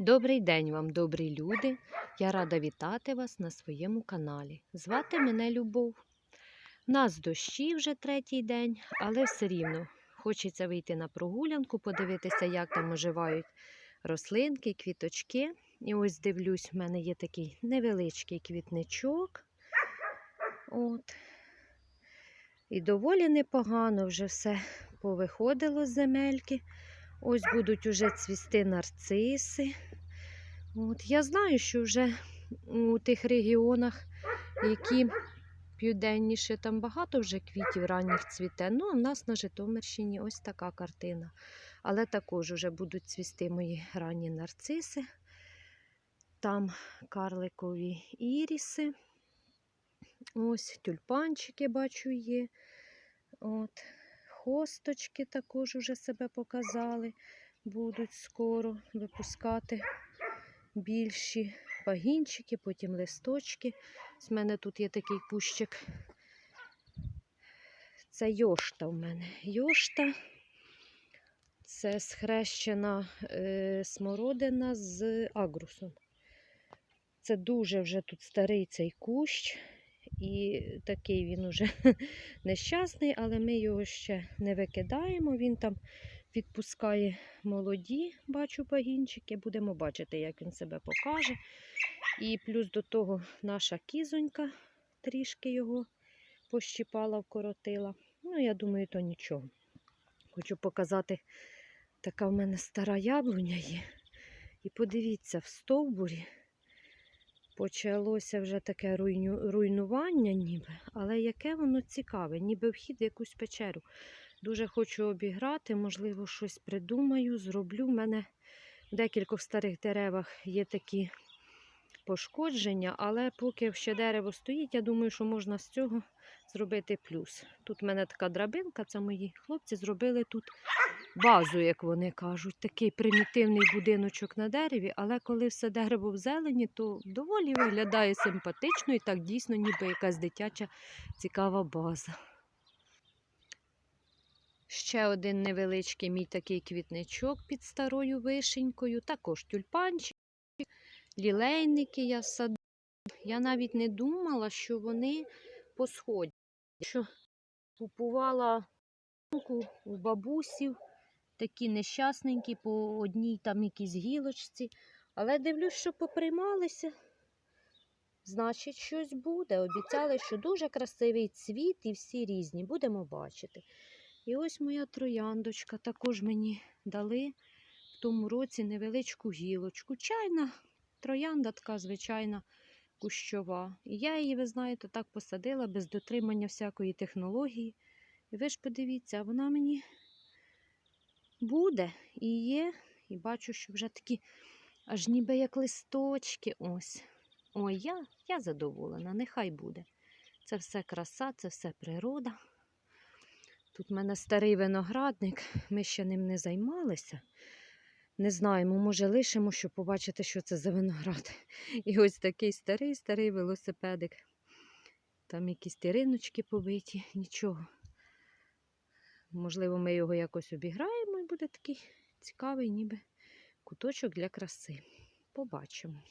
Добрий день вам, добрі люди! Я рада вітати вас на своєму каналі. Звати мене Любов. У нас дощі вже третій день, але все рівно хочеться вийти на прогулянку, подивитися, як там оживають рослинки, квіточки. І ось дивлюсь, в мене є такий невеличкий квітничок. От. І доволі непогано вже все повиходило з земельки. Ось будуть уже цвісти нарциси. От, я знаю, що вже у тих регіонах, які південніше, там багато вже квітів ранніх цвіте. Ну, а в нас на Житомирщині ось така картина. Але також вже будуть цвісти мої ранні нарциси. Там карликові іріси. Ось тюльпанчики бачу є. От. Хосточки також вже себе показали. Будуть скоро випускати більші пагінчики, потім листочки. З мене тут є такий кущик. Це йошта в мене. Йошта. Це схрещена е, смородина з агрусом. Це дуже вже тут старий цей кущ. І такий він уже нещасний, але ми його ще не викидаємо. Він там відпускає молоді, бачу пагінчики. Будемо бачити, як він себе покаже. І плюс до того наша кізонька трішки його пощіпала, вкоротила. Ну, я думаю, то нічого. Хочу показати, така в мене стара яблуня є. І подивіться, в стовбурі почалося вже таке руйню, руйнування, ніби, але яке воно цікаве, ніби вхід в якусь печеру. Дуже хочу обіграти, можливо, щось придумаю, зроблю. У мене в декількох старих деревах є такі пошкодження, але поки ще дерево стоїть, я думаю, що можна з цього зробити плюс. Тут в мене така драбинка, це мої хлопці зробили тут базу, як вони кажуть. Такий примітивний будиночок на дереві, але коли все дерево в зелені, то доволі виглядає симпатично і так дійсно, ніби якась дитяча цікава база. Ще один невеличкий мій такий квітничок під старою вишенькою, також тюльпанчик, лілейники я садила. Я навіть не думала, що вони посходять. Що купувала у бабусів, такі нещасненькі, по одній там якійсь гілочці. Але дивлюсь, що поприймалися. Значить, щось буде. Обіцяли, що дуже красивий цвіт і всі різні. Будемо бачити. І ось моя трояндочка також мені дали в тому році невеличку гілочку. Чайна троянда така звичайна кущова. І я її, ви знаєте, так посадила без дотримання всякої технології. І ви ж подивіться, вона мені буде і є. І бачу, що вже такі аж ніби як листочки. Ось. Ой, я, я задоволена, нехай буде. Це все краса, це все природа. Тут в мене старий виноградник, ми ще ним не займалися. Не знаємо, може лишимо, щоб побачити, що це за виноград. І ось такий старий-старий велосипедик. Там якісь тириночки побиті, нічого. Можливо, ми його якось обіграємо і буде такий цікавий, ніби куточок для краси. Побачимо.